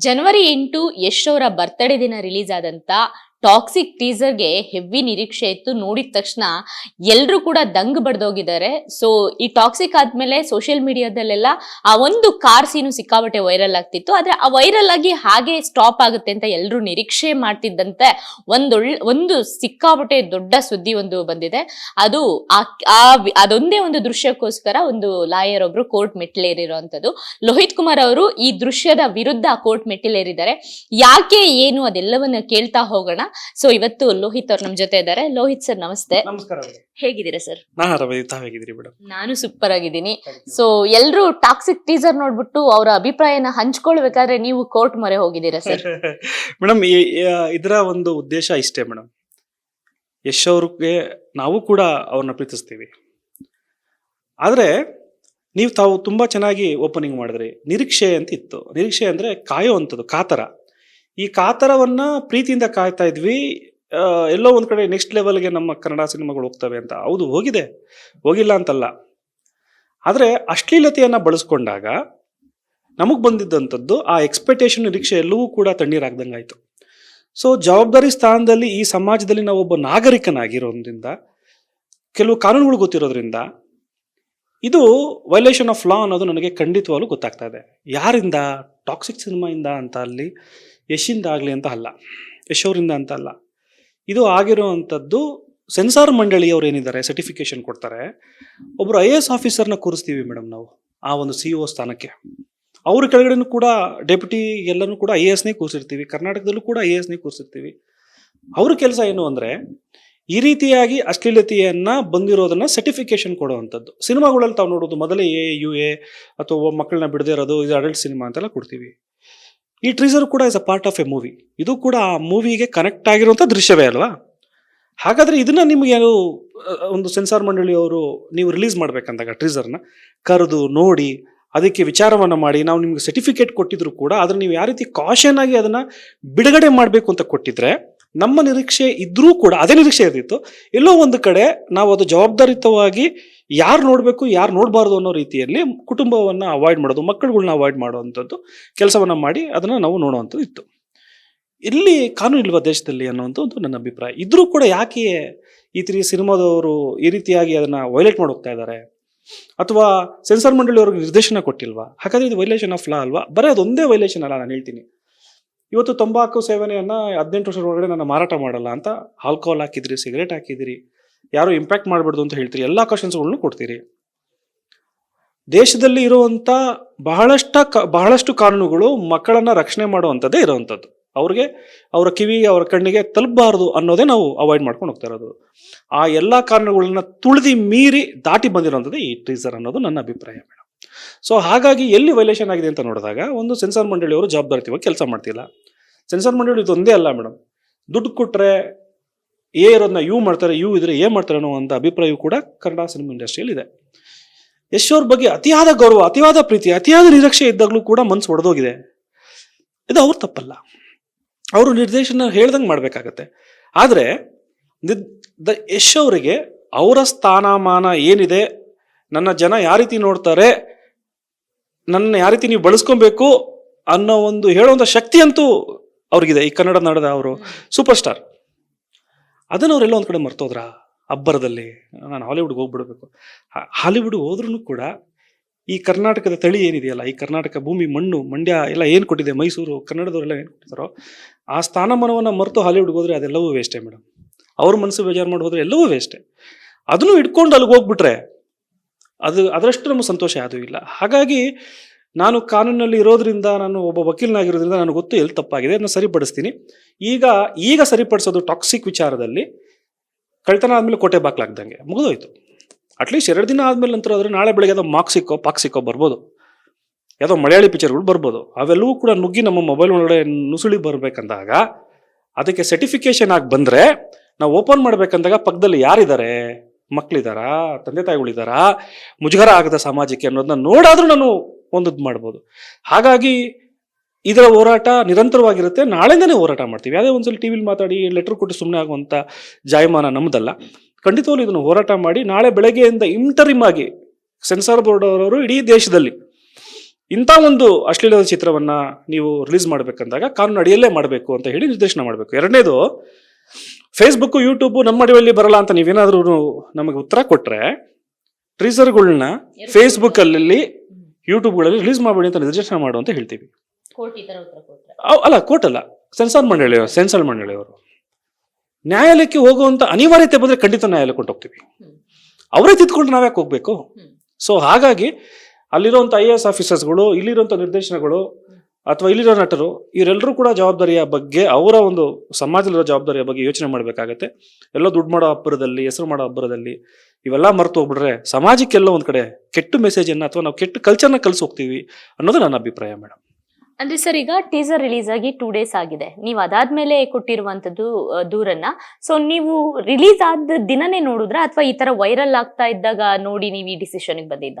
ಜನವರಿ ಎಂಟು ಯಶ್ ಅವರ ಬರ್ತ್ಡೇ ದಿನ ರಿಲೀಸ್ ಆದಂತ ಟಾಕ್ಸಿಕ್ ಟೀಸರ್ಗೆ ಹೆವಿ ನಿರೀಕ್ಷೆ ಇತ್ತು. ನೋಡಿದ ತಕ್ಷಣ ಎಲ್ಲರೂ ಕೂಡ ದಂಗ್ ಬಡ್ದೋಗಿದ್ದಾರೆ. ಸೊ ಈ ಟಾಕ್ಸಿಕ್ ಆದ್ಮೇಲೆ ಸೋಷಿಯಲ್ ಮೀಡಿಯಾದಲ್ಲೆಲ್ಲ ಆ ಒಂದು ಕಾರ್ ಸೀನು ಸಿಕ್ಕಾಬಟ್ಟೆ ವೈರಲ್ ಆಗ್ತಿತ್ತು. ಆದ್ರೆ ಆ ವೈರಲ್ ಆಗಿ ಹಾಗೆ ಸ್ಟಾಪ್ ಆಗುತ್ತೆ ಅಂತ ಎಲ್ಲರೂ ನಿರೀಕ್ಷೆ ಮಾಡ್ತಿದ್ದಂತೆ ಒಂದೊಳ್ಳೆ ಒಂದು ಸಿಕ್ಕಾಬಟ್ಟೆ ದೊಡ್ಡ ಸುದ್ದಿ ಒಂದು ಬಂದಿದೆ. ಅದು ಆ ಅದೊಂದೇ ಒಂದು ದೃಶ್ಯಕ್ಕೋಸ್ಕರ ಒಂದು ಲಾಯರ್ ಒಬ್ರು ಕೋರ್ಟ್ ಮೆಟ್ಲೇರಿರುವಂತದ್ದು ಲೋಹಿತ್ ಕುಮಾರ್ ಅವರು ಈ ದೃಶ್ಯದ ವಿರುದ್ಧ ಕೋರ್ಟ್ ಮೆಟ್ಟಿಲೇರಿದ್ದಾರೆ. ಯಾಕೆ ಏನು ಅದೆಲ್ಲವನ್ನ ಕೇಳ್ತಾ ಹೋಗೋಣ? ಸೊ ಇವತ್ತು ಲೋಹಿತ್ ಅವ್ರು ನಮ್ ಜೊತೆ ಇದ್ದಾರೆ. ಲೋಹಿತ್ ಸರ್ ನಮಸ್ತೆ. ನಮಸ್ಕಾರ ಹೇಗಿದ್ದೀರಾ ಸರ್? ಹೇಗಿದ್ದೀರಿ ಮೇಡಮ್? ನಾನು ಸೂಪರ್ ಆಗಿದ್ದೀನಿ. ಸೊ ಎಲ್ರು ಟಾಕ್ಸಿಕ್ ಟೀಸರ್ ನೋಡ್ಬಿಟ್ಟು ಅವರ ಅಭಿಪ್ರಾಯನ ಹಂಚ್ಕೊಳ್ಬೇಕಾದ್ರೆ ನೀವು ಕೋರ್ಟ್ ಮೊರೆ ಹೋಗಿದ್ದೀರಾ ಸರ್? ಮೇಡಮ್ ಇದರ ಒಂದು ಉದ್ದೇಶ ಇಷ್ಟೇ ಮೇಡಮ್. ಯಶ್ ಅವ್ರಿಗೆ ನಾವು ಕೂಡ ಅವ್ರನ್ನ ಪ್ರೀತಿಸ್ತೀವಿ. ಆದರೆ ನೀವು ತಾವು ತುಂಬ ಚೆನ್ನಾಗಿ ಓಪನಿಂಗ್ ಮಾಡಿದ್ರಿ. ನಿರೀಕ್ಷೆ ಅಂತ ಇತ್ತು ನಿರೀಕ್ಷೆ ಅಂದರೆ ಕಾಯುವಂಥದ್ದು ಕಾತರ. ಈ ಕಾತರವನ್ನ ಪ್ರೀತಿಯಿಂದ ಕಾಯ್ತಾ ಇದ್ವಿ. ಎಲ್ಲೋ ಒಂದು ಕಡೆ ನೆಕ್ಸ್ಟ್ ಲೆವೆಲ್ಗೆ ನಮ್ಮ ಕನ್ನಡ ಸಿನಿಮಾಗಳು ಹೋಗ್ತವೆ ಅಂತ. ಹೌದು, ಹೋಗಿದೆ. ಹೋಗಿಲ್ಲ ಅಂತಲ್ಲ. ಆದರೆ ಅಶ್ಲೀಲತೆಯನ್ನು ಬಳಸ್ಕೊಂಡಾಗ ನಮಗೆ ಬಂದಿದ್ದಂಥದ್ದು ಆ ಎಕ್ಸ್ಪೆಕ್ಟೇಷನ್ ನಿರೀಕ್ಷೆ ಎಲ್ಲವೂ ಕೂಡ ತಣ್ಣೀರಾಗ್ದಂಗಾಯ್ತು. ಸೊ ಜವಾಬ್ದಾರಿ ಸ್ಥಾನದಲ್ಲಿ ಈ ಸಮಾಜದಲ್ಲಿ ನಾವು ಒಬ್ಬ ನಾಗರಿಕನಾಗಿರೋದ್ರಿಂದ, ಕೆಲವು ಕಾನೂನುಗಳು ಗೊತ್ತಿರೋದ್ರಿಂದ, ಇದು ವೈಲೇಷನ್ ಆಫ್ ಲಾ ಅನ್ನೋದು ನನಗೆ ಖಂಡಿತವಾಗ್ಲೂ ಗೊತ್ತಾಗ್ತಾ ಇದೆ. ಯಾರಿಂದ? ಟಾಕ್ಸಿಕ್ ಸಿನಿಮಾಯಿಂದ ಅಂತ ಅಲ್ಲಿ ಯಶಿಂದ ಆಗಲಿ ಅಂತ ಅಲ್ಲ, ಯಶೋರಿಂದ ಅಂತ ಅಲ್ಲ. ಇದು ಆಗಿರುವಂಥದ್ದು ಸೆನ್ಸಾರ್ ಮಂಡಳಿಯವರು ಏನಿದ್ದಾರೆ ಸರ್ಟಿಫಿಕೇಶನ್ ಕೊಡ್ತಾರೆ. ಒಬ್ಬರು ಐ ಎ ಎಸ್ ಆಫೀಸರ್ನ ಕೂರಿಸ್ತೀವಿ ಮೇಡಮ್ ನಾವು, ಆ ಒಂದು ಸಿ ಒ ಸ್ಥಾನಕ್ಕೆ. ಅವ್ರ ಕೆಳಗಡೆನೂ ಕೂಡ ಡೆಪ್ಯೂಟಿ ಎಲ್ಲನೂ ಕೂಡ ಐ ಎ ಎಸ್ನೇ ಕೂರಿಸಿರ್ತೀವಿ, ಕರ್ನಾಟಕದಲ್ಲೂ ಕೂಡ ಐ ಎ ಎಸ್ನೇ ಕೂರಿಸಿರ್ತೀವಿ. ಅವ್ರ ಕೆಲಸ ಏನು ಅಂದರೆ, ಈ ರೀತಿಯಾಗಿ ಅಶ್ಲೀಲತೆಯನ್ನು ಬಂದಿರೋದನ್ನು ಸರ್ಟಿಫಿಕೇಶನ್ ಕೊಡುವಂಥದ್ದು. ಸಿನಿಮಾಗಳಲ್ಲಿ ತಾವು ನೋಡೋದು ಮೊದಲೇ ಎ ಯು ಎ ಅಥವಾ ಮಕ್ಕಳನ್ನ ಬಿಡದೇ ಇರೋದು, ಇದು ಅಡಲ್ಟ್ ಸಿನಿಮಾ ಅಂತೆಲ್ಲ ಕೊಡ್ತೀವಿ. ಈ ಟ್ರೀಸರ್ ಕೂಡ is a part of a movie ಇದು ಕೂಡ ಆ ಮೂವಿಗೆ ಕನೆಕ್ಟ್ ಆಗಿರುವಂಥ ದೃಶ್ಯವೇ ಅಲ್ವಾ? ಹಾಗಾದರೆ ಇದನ್ನು ನಿಮಗೆ ಒಂದು ಸೆನ್ಸಾರ್ ಮಂಡಳಿಯವರು ನೀವು ರಿಲೀಸ್ ಮಾಡಬೇಕಂದಾಗ ಟ್ರೀಸರ್ನ ಕರೆದು ನೋಡಿ, ಅದಕ್ಕೆ ವಿಚಾರವನ್ನು ಮಾಡಿ, ನಾವು ನಿಮಗೆ ಸರ್ಟಿಫಿಕೇಟ್ ಕೊಟ್ಟಿದ್ರು ಕೂಡ, ಆದರೆ ನೀವು ಯಾವ ರೀತಿ ಕಾಷನ್ ಆಗಿ ಅದನ್ನು ಬಿಡುಗಡೆ ಮಾಡಬೇಕು ಅಂತ ಕೊಟ್ಟಿದ್ರೆ, ನಮ್ಮ ನಿರೀಕ್ಷೆ ಇದ್ರೂ ಕೂಡ, ಅದೇ ನಿರೀಕ್ಷೆ ಇರ್ತಿತ್ತು ಎಲ್ಲೋ ಒಂದು ಕಡೆ ನಾವು ಅದು ಜವಾಬ್ದಾರಿತವಾಗಿ ಯಾರು ನೋಡಬೇಕು, ಯಾರು ನೋಡಬಾರ್ದು ಅನ್ನೋ ರೀತಿಯಲ್ಲಿ ಕುಟುಂಬವನ್ನು ಅವಾಯ್ಡ್ ಮಾಡೋದು ಮಕ್ಕಳುಗಳನ್ನ ಅವಾಯ್ಡ್ ಮಾಡುವಂಥದ್ದು ಕೆಲಸವನ್ನು ಮಾಡಿ ಅದನ್ನು ನಾವು ನೋಡುವಂಥದ್ದು ಇತ್ತು. ಇಲ್ಲಿ ಕಾನೂನು ಇಲ್ವಾ ದೇಶದಲ್ಲಿ ಅನ್ನುವಂಥ ಒಂದು ನನ್ನ ಅಭಿಪ್ರಾಯ. ಇದ್ರೂ ಕೂಡ ಯಾಕೆ ಈ ತೀರಿ ಸಿನಿಮಾದವರು ಈ ರೀತಿಯಾಗಿ ಅದನ್ನು ವೈಲೇಟ್ ಮಾಡಿ ಹೋಗ್ತಾ ಇದ್ದಾರೆ? ಅಥವಾ ಸೆನ್ಸಾರ್ ಮಂಡಳಿ ಅವ್ರಿಗೆ ನಿರ್ದೇಶನ ಕೊಟ್ಟಿಲ್ವಾ? ಹಾಗಾದ್ರೆ ಇದು ವೈಲೇಷನ್ ಆಫ್ ಲಾ ಅಲ್ವಾ? ಬರೀ ಅದೊಂದೇ ವೈಲೇಷನ್ ಅಲ್ಲ ನಾನು ಹೇಳ್ತೀನಿ. ಇವತ್ತು ತಂಬಾಕು ಸೇವನೆಯನ್ನು ಹದಿನೆಂಟು ವರ್ಷದ ಒಳಗಡೆ ನಾನು ಮಾರಾಟ ಮಾಡಲ್ಲ ಅಂತ ಆಲ್ಕೋಹಾಲ್ ಹಾಕಿದ್ರಿ ಸಿಗರೇಟ್ ಹಾಕಿದಿರಿ ಯಾರು ಇಂಪ್ಯಾಕ್ಟ್ ಮಾಡಬಾರ್ದು ಅಂತ ಹೇಳ್ತೀರಿ, ಎಲ್ಲ ಕ್ವಶನ್ಸ್ಗಳನ್ನು ಕೊಡ್ತೀರಿ. ದೇಶದಲ್ಲಿ ಇರುವಂತ ಬಹಳಷ್ಟ ಬಹಳಷ್ಟು ಕಾನೂನುಗಳು ಮಕ್ಕಳನ್ನ ರಕ್ಷಣೆ ಮಾಡುವಂಥದ್ದೇ ಇರುವಂಥದ್ದು. ಅವ್ರಿಗೆ ಅವರ ಕಿವಿ, ಅವರ ಕಣ್ಣಿಗೆ ತಲುಪಬಾರದು ಅನ್ನೋದೇ ನಾವು ಅವಾಯ್ಡ್ ಮಾಡ್ಕೊಂಡು ಹೋಗ್ತಾ ಇರೋದು. ಆ ಎಲ್ಲ ಕಾರಣಗಳನ್ನ ತುಳಿದಿ ಮೀರಿ ದಾಟಿ ಬಂದಿರುವಂಥದ್ದು ಈ ಟೀಸರ್ ಅನ್ನೋದು ನನ್ನ ಅಭಿಪ್ರಾಯ ಮೇಡಮ್ ಸೊ ಹಾಗಾಗಿ ಎಲ್ಲಿ ವೈಲೇಷನ್ ಆಗಿದೆ ಅಂತ ನೋಡಿದಾಗ, ಒಂದು ಸೆನ್ಸಾರ್ ಮಂಡಳಿಯವರು ಜವಾಬ್ದಾರಿ ಕೆಲಸ ಮಾಡ್ತಿಲ್ಲ. ಸೆನ್ಸಾರ್ ಮಂಡಳಿ ಇದೊಂದೇ ಅಲ್ಲ ಮೇಡಮ್ ದುಡ್ಡು ಕೊಟ್ಟರೆ ಎ ಇರೋದನ್ನ ಯು ಮಾಡ್ತಾರೆ ಯು ಇದ್ರೆ ಎ ಮಾಡ್ತಾರೆ ಅನ್ನೋ ಒಂದು ಅಭಿಪ್ರಾಯ ಕೂಡ ಕನ್ನಡ ಸಿನಿಮಾ ಇಂಡಸ್ಟ್ರಿಯಲ್ಲಿ ಇದೆ ಯಶೋರ್ ಅವ್ರ ಬಗ್ಗೆ ಅತಿಯಾದ ಗೌರವ ಅತಿಯಾದ ಪ್ರೀತಿ ಅತಿಯಾದ ನಿರೀಕ್ಷೆ ಇದ್ದಾಗಲೂ ಕೂಡ ಮನಸ್ಸು ಒಡೆದೋಗಿದೆ. ಇದು ಅವ್ರ ತಪ್ಪಲ್ಲ. ಅವರು ನಿರ್ದೇಶನ ಹೇಳ್ದಂಗೆ ಮಾಡಬೇಕಾಗತ್ತೆ. ಆದರೆ ನಿದ್- ದ ಯಶ್ ಅವರಿಗೆ ಅವರ ಸ್ಥಾನಮಾನ ಏನಿದೆ ನನ್ನ ಜನ ಯಾವ ರೀತಿ ನೋಡ್ತಾರೆ ನನ್ನ ಯಾವ ರೀತಿ ನೀವು ಬಳಸ್ಕೊಬೇಕು ಅನ್ನೋ ಒಂದು ಹೇಳುವಂಥ ಶಕ್ತಿ ಅಂತೂ ಅವ್ರಿಗಿದೆ ಈ ಕನ್ನಡ ನಾಡದ ಅವರು. ಸೂಪರ್ ಸ್ಟಾರ್ ಅದನ್ನು ಅವರೆಲ್ಲ ಒಂದು ಕಡೆ ಮರ್ತೋದ್ರ? ಅಬ್ಬರದಲ್ಲಿ. ನಾನು ಹಾಲಿವುಡ್ಗೆ ಹೋಗ್ಬಿಡ್ಬೇಕು. ಹಾಲಿವುಡ್ ಹೋದ್ರೂ ಕೂಡ ಈ ಕರ್ನಾಟಕದ ತಳಿ ಏನಿದೆಯಲ್ಲ, ಈ ಕರ್ನಾಟಕ ಭೂಮಿ, ಮಣ್ಣು, ಮಂಡ್ಯ ಎಲ್ಲ ಏನು ಕೊಟ್ಟಿದೆ, ಮೈಸೂರು, ಕನ್ನಡದವರೆಲ್ಲ ಏನು ಕೊಟ್ಟಿದ್ದಾರೋ ಆ ಸ್ಥಾನಮಾನವನ್ನು ಮರೆತು ಹಾಲಿವುಡ್ಗೆ ಹೋದರೆ ಅದೆಲ್ಲವೂ ವೇಸ್ಟೇ ಮೇಡಮ್ ಅವ್ರ ಮನಸ್ಸು ಬೇಜಾರು ಮಾಡಿ ಹೋದರೆ ಎಲ್ಲವೂ ವೇಸ್ಟೇ ಅದನ್ನು ಇಟ್ಕೊಂಡು ಅಲ್ಲಿಗೆ ಹೋಗ್ಬಿಟ್ರೆ ಅದು, ಅದರಷ್ಟು ನಮಗೆ ಸಂತೋಷ ಯಾವುದೂ ಇಲ್ಲ. ಹಾಗಾಗಿ ನಾನು ಕಾನೂನಲ್ಲಿ ಇರೋದ್ರಿಂದ ನಾನು ಒಬ್ಬ ವಕೀಲನಾಗಿರೋದ್ರಿಂದ ನನಗೆ ಗೊತ್ತು ಎಲ್ಲಿ ತಪ್ಪಾಗಿದೆ, ಅದನ್ನು ಸರಿಪಡಿಸ್ತೀನಿ. ಈಗ ಈಗ ಸರಿಪಡಿಸೋದು ಟಾಕ್ಸಿಕ್ ವಿಚಾರದಲ್ಲಿ ಕಳ್ತನ ಆದಮೇಲೆ ಕೋಟೆ ಬಾಕ್ಲಾಗ್ದಂಗೆ ಮುಗಿದೋಯ್ತು. ಅಟ್ಲೀಸ್ಟ್ ಎರಡು ದಿನ ಆದಮೇಲೆ ನಂತರ ಆದರೆ ನಾಳೆ ಬೆಳಗ್ಗೆ ಯಾವುದೋ ಮಾರ್ಕ್ ಸಿಕ್ಕೋ ಪಾಕ್ ಸಿಕ್ಕೋ ಬರ್ಬೋದು. ಯಾವುದೋ ಮಲಯಾಳಿ ಪಿಕ್ಚರ್ಗಳು ಬರ್ಬೋದು. ಅವೆಲ್ಲವೂ ಕೂಡ ನುಗ್ಗಿ ನಮ್ಮ ಮೊಬೈಲ್ ಒಳಗಡೆ ನುಸುಳಿ ಬರಬೇಕಂದಾಗ, ಅದಕ್ಕೆ ಸರ್ಟಿಫಿಕೇಶನ್ ಆಗಿ ಬಂದರೆ ನಾವು ಓಪನ್ ಮಾಡಬೇಕಂದಾಗ ಪಕ್ಕದಲ್ಲಿ ಯಾರಿದ್ದಾರೆ? ಮಕ್ಕಳಿದಾರಾ ತಂದೆ ತಾಯಿಗಳಿದಾರಾ ಮುಜುಗರ ಆಗದ ಸಮಾಜಕ್ಕೆ ಅನ್ನೋದನ್ನ ನೋಡಾದರೂ ನಾನು ಒಂದದ್ದು ಮಾಡ್ಬೋದು. ಹಾಗಾಗಿ ಇದರ ಹೋರಾಟ ನಿರಂತರವಾಗಿರುತ್ತೆ. ನಾಳೆಯಿಂದನೇ ಹೋರಾಟ ಮಾಡ್ತೀವಿ. ಯಾವುದೇ ಒಂದ್ಸಲ ಟಿ ವಿಲಿ ಮಾತಾಡಿ ಲೆಟರ್ ಕೊಟ್ಟು ಸುಮ್ಮನೆ ಆಗುವಂಥ ಜಾಯಮಾನ ನಮ್ಮದಲ್ಲ ಖಂಡಿತವಾಗ್ಲೂ ಇದನ್ನು ಹೋರಾಟ ಮಾಡಿ ನಾಳೆ ಬೆಳಗ್ಗೆಯಿಂದ ಇಂಟರಿಮ್ ಆಗಿ ಸೆನ್ಸಾರ್ ಬೋರ್ಡ್ ಅವರವರು ಇಡೀ ದೇಶದಲ್ಲಿ ಇಂಥ ಒಂದು ಅಶ್ಲೀಲದ ಚಿತ್ರವನ್ನು ನೀವು ರಿಲೀಸ್ ಮಾಡಬೇಕಂದಾಗ ಕಾನೂನು ಅಡಿಯಲ್ಲೇ ಮಾಡಬೇಕು ಅಂತ ಹೇಳಿ ನಿರ್ದೇಶನ ಮಾಡಬೇಕು. ಎರಡನೇದು ಫೇಸ್ಬುಕ್ ಯೂಟ್ಯೂಬ್ ನಮ್ಮ ಅಡಿಯಲ್ಲಿ ಬರಲ್ಲ ಅಂತ ನೀವೇನಾದರೂ ನಮಗೆ ಉತ್ತರ ಕೊಟ್ಟರೆ ಟ್ರೀಸರ್ಗಳನ್ನ ಫೇಸ್ಬುಕ್ ಅಲ್ಲಿ ಯೂಟ್ಯೂಬ್ಗಳಲ್ಲಿ ರಿಲೀಸ್ ಮಾಡಬೇಡಿ ಅಂತ ನಿರ್ದೇಶನ ಮಾಡು ಅಂತ ಹೇಳ್ತೀವಿ. ಅಲ್ಲ ಕೋರ್ಟ್ ಅಲ್ಲ. ಸೆನ್ಸಾರ್ ಮಂಡಳಿಯವರು ಸೆನ್ಸಾರ್ ಮಂಡಳಿಯವರು. ನ್ಯಾಯಾಲಯಕ್ಕೆ ಹೋಗುವಂತ ಅನಿವಾರ್ಯತೆ ಬಂದ್ರೆ ಖಂಡಿತ ನ್ಯಾಯಾಲಯಕ್ಕೆ ಹೋಗ್ತೀವಿ ಹ್ಮ್. ಅವರೇ ತಿದ್ಕೊಂಡು ನಾವ್ಯಾಕೆ ಹೋಗ್ಬೇಕು. ಸೊ ಹಾಗಾಗಿ ಅಲ್ಲಿರುವಂತ ಐ ಎ ಎಸ್ ಆಫೀಸರ್ಸ್ಗಳು ಇಲ್ಲಿರುವಂತ ನಿರ್ದೇಶನಗಳು ಅಥವಾ ಇಲ್ಲಿರೋ ನಟರು ಇವರೆಲ್ಲರೂ ಕೂಡ ಜವಾಬ್ದಾರಿಯ ಬಗ್ಗೆ ಅವರ ಒಂದು ಸಮಾಜದಲ್ಲಿರೋ ಜವಾಬ್ದಾರಿಯ ಬಗ್ಗೆ ಯೋಚನೆ ಮಾಡಬೇಕಾಗತ್ತೆ. ಎಲ್ಲ ದುಡ್ಡು ಮಾಡೋ ಅಬ್ಬರದಲ್ಲಿ ಹೆಸರು ಮಾಡೋ ಅಬ್ಬರದಲ್ಲಿ ಇವೆಲ್ಲ ಮರೆತು ಹೋಗ್ಬಿಟ್ರೆ ಸಮಾಜಕ್ಕೆಲ್ಲೋ ಒಂದ್ ಕಡೆ ಕೆಟ್ಟ ಮೆಸೇಜ್ ಅನ್ನ ಅಥವಾ ನಾವು ಕೆಟ್ಟ ಕಲ್ಚರ್ನ ಕಲ್ಸಿ ಹೋಗ್ತೀವಿ ಅನ್ನೋದು ನನ್ನ ಅಭಿಪ್ರಾಯ ಮೇಡಮ್ ಅಂದ್ರೆ ಸರ್ ಈಗ ಟೀಸರ್ ರಿಲೀಸ್ ಆಗಿ ಟೂ ಡೇಸ್ ಆಗಿದೆ. ನೀವು ಅದಾದ್ಮೇಲೆ ಕೊಟ್ಟಿರುವಂತದ್ದು ದೂರನ್ನ. ಸೊ ನೀವು ರಿಲೀಸ್ ಆದ ದಿನನೇ ನೋಡಿದ್ರ ಅಥವಾ ಈ ತರ ವೈರಲ್ ಆಗ್ತಾ ಇದ್ದಾಗ ನೋಡಿ ನೀವು ಈ ಡಿಸಿಷನ್ ಬಂದಿದ್ದ?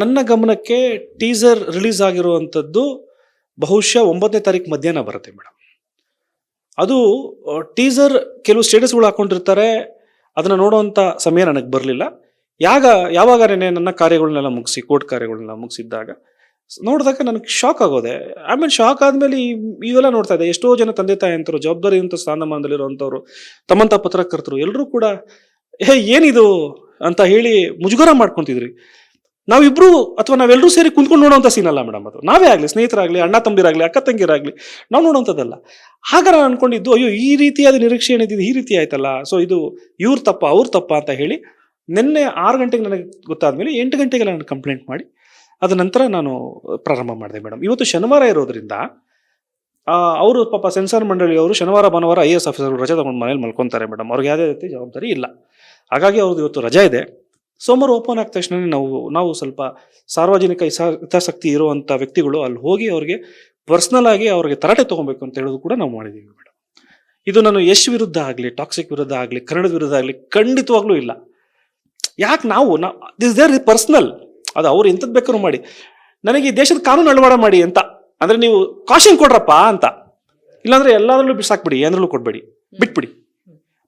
ನನ್ನ ಗಮನಕ್ಕೆ ಟೀಸರ್ ರಿಲೀಸ್ ಆಗಿರುವಂಥದ್ದು ಬಹುಶಃ ಒಂಬತ್ತನೇ ತಾರೀಕು ಮಧ್ಯಾಹ್ನ ಬರುತ್ತೆ ಮೇಡಮ್ ಅದು ಟೀಸರ್ ಕೆಲವು ಸ್ಟೇಟಸ್ಗಳು ಹಾಕೊಂಡಿರ್ತಾರೆ. ಅದನ್ನ ನೋಡುವಂಥ ಸಮಯ ನನಗೆ ಬರಲಿಲ್ಲ. ಯಾಗ ಯಾವಾಗ ನನ್ನ ಕಾರ್ಯಗಳನ್ನೆಲ್ಲ ಮುಗಿಸಿ, ಕೋರ್ಟ್ ಕಾರ್ಯಗಳನ್ನೆಲ್ಲ ಮುಗಿಸಿದ್ದಾಗ, ನೋಡಿದಾಗ ನನಗೆ ಶಾಕ್ ಆಗೋದೆ. ಆಮೇಲೆ ಶಾಕ್ ಆದ್ಮೇಲೆ ಇವೆಲ್ಲ ನೋಡ್ತಾ ಇದೆ ಎಷ್ಟೋ ಜನ ತಂದೆ ತಾಯಿ ಅಂತರು ಜವಾಬ್ದಾರಿ ಅಂತ ಸ್ಥಾನಮಾನದಲ್ಲಿರುವಂಥವ್ರು ತಮ್ಮಂತ ಪತ್ರಕರ್ತರು ಎಲ್ಲರೂ ಕೂಡ, ಏ, ಏನಿದು? ಅಂತ ಹೇಳಿ ಮುಜುಗರ ಮಾಡ್ಕೊಂತಿದ್ರಿ. ನಾವಿಬ್ರು ಅಥವಾ ನಾವೆಲ್ಲರೂ ಸೇರಿ ಕುಂತ್ಕೊಂಡು ನೋಡುವಂಥ ಸೀನ್ ಅಲ್ಲ ಮೇಡಮ್ ಅದು. ನಾವೇ ಆಗಲಿ, ಸ್ನೇಹಿತರಾಗಲಿ, ಅಣ್ಣ ತಂಬಿರಾಗಲಿ ಅಕ್ಕ ತಂಗಿರಾಗಲಿ ನಾವು ನೋಡುವಂಥದ್ದಲ್ಲ ಆಗ ನಾನು ಅನ್ಕೊಂಡಿದ್ದು, ಅಯ್ಯೋ, ಈ ರೀತಿಯಾದ ನಿರೀಕ್ಷೆ ಏನಿದ್ದು ಈ ರೀತಿ ಆಯ್ತಲ್ಲ. ಸೊ ಇದು ಇವ್ರ ತಪ್ಪ, ಅವ್ರ ತಪ್ಪ ಅಂತ ಹೇಳಿ ನಿನ್ನೆ ಆರು ಗಂಟೆಗೆ ನನಗೆ ಗೊತ್ತಾದ್ಮೇಲೆ ಎಂಟು ಗಂಟೆಗೆ ನಾನು ಕಂಪ್ಲೇಂಟ್ ಮಾಡಿ, ಅದ ನಂತರ ನಾನು ಪ್ರಾರಂಭ ಮಾಡಿದೆ ಮೇಡಮ್ ಇವತ್ತು ಶನಿವಾರ ಇರೋದ್ರಿಂದ ಅವರು ಪಾಪ ಸೆನ್ಸಾರ್ ಮಂಡಳಿಯವರು ಶನಿವಾರ, ಭಾನುವಾರ ಐ ಎಸ್ ಆಫೀಸರ್ ರಜೆ ತಗೊಂಡು ಮನೇಲಿ ಮಲ್ಕೊಂತಾರೆ ಮೇಡಮ್ ಅವ್ರಿಗೆ ಯಾವುದೇ ರೀತಿ ಜವಾಬ್ದಾರಿ ಇಲ್ಲ. ಹಾಗಾಗಿ ಅವ್ರದ್ದು ಇವತ್ತು ರಜೆ ಇದೆ. ಸೋಮವಾರ ಓಪನ್ ಆದ ತಕ್ಷಣ ನಾವು ನಾವು ಸ್ವಲ್ಪ ಸಾರ್ವಜನಿಕ ಹಿತಾಸಕ್ತಿ ಇರುವಂಥ ವ್ಯಕ್ತಿಗಳು ಅಲ್ಲಿ ಹೋಗಿ ಅವ್ರಿಗೆ ಪರ್ಸ್ನಲ್ ಆಗಿ ಅವ್ರಿಗೆ ತರಾಟೆ ತೊಗೊಬೇಕು ಅಂತ ಹೇಳೋದು ಕೂಡ ನಾವು ಮಾಡಿದ್ದೀವಿ ಮೇಡಮ್ ಇದು ನಾನು ಯಶ್ ವಿರುದ್ಧ ಆಗಲಿ ಟಾಕ್ಸಿಕ್ ವಿರುದ್ಧ ಆಗಲಿ, ಕನ್ನಡದ ವಿರುದ್ಧ ಆಗಲಿ ಖಂಡಿತವಾಗ್ಲೂ ಇಲ್ಲ. ಯಾಕೆ ನಾವು, ನಾ ದಿಸ್ ದೇರ್ ಪರ್ಸ್ನಲ್ ಅದು ಅವ್ರು ಎಂಥದ್ದು ಬೇಕಾದ್ರೂ ಮಾಡಿ. ನನಗೆ ಈ ದೇಶದ ಕಾನೂನು ಅಳವಾಡ ಮಾಡಿ ಅಂತ. ಅಂದರೆ ನೀವು ಕಾಶನ್ ಕೊಡ್ರಪ್ಪ ಅಂತ. ಇಲ್ಲಾಂದರೆ ಎಲ್ಲಾದ್ರಲ್ಲೂ ಬಿಸಾಕ್ಬಿಡಿ, ಏನರಲ್ಲೂ ಕೊಡ್ಬೇಡಿ. ಬಿಟ್ಬಿಡಿ.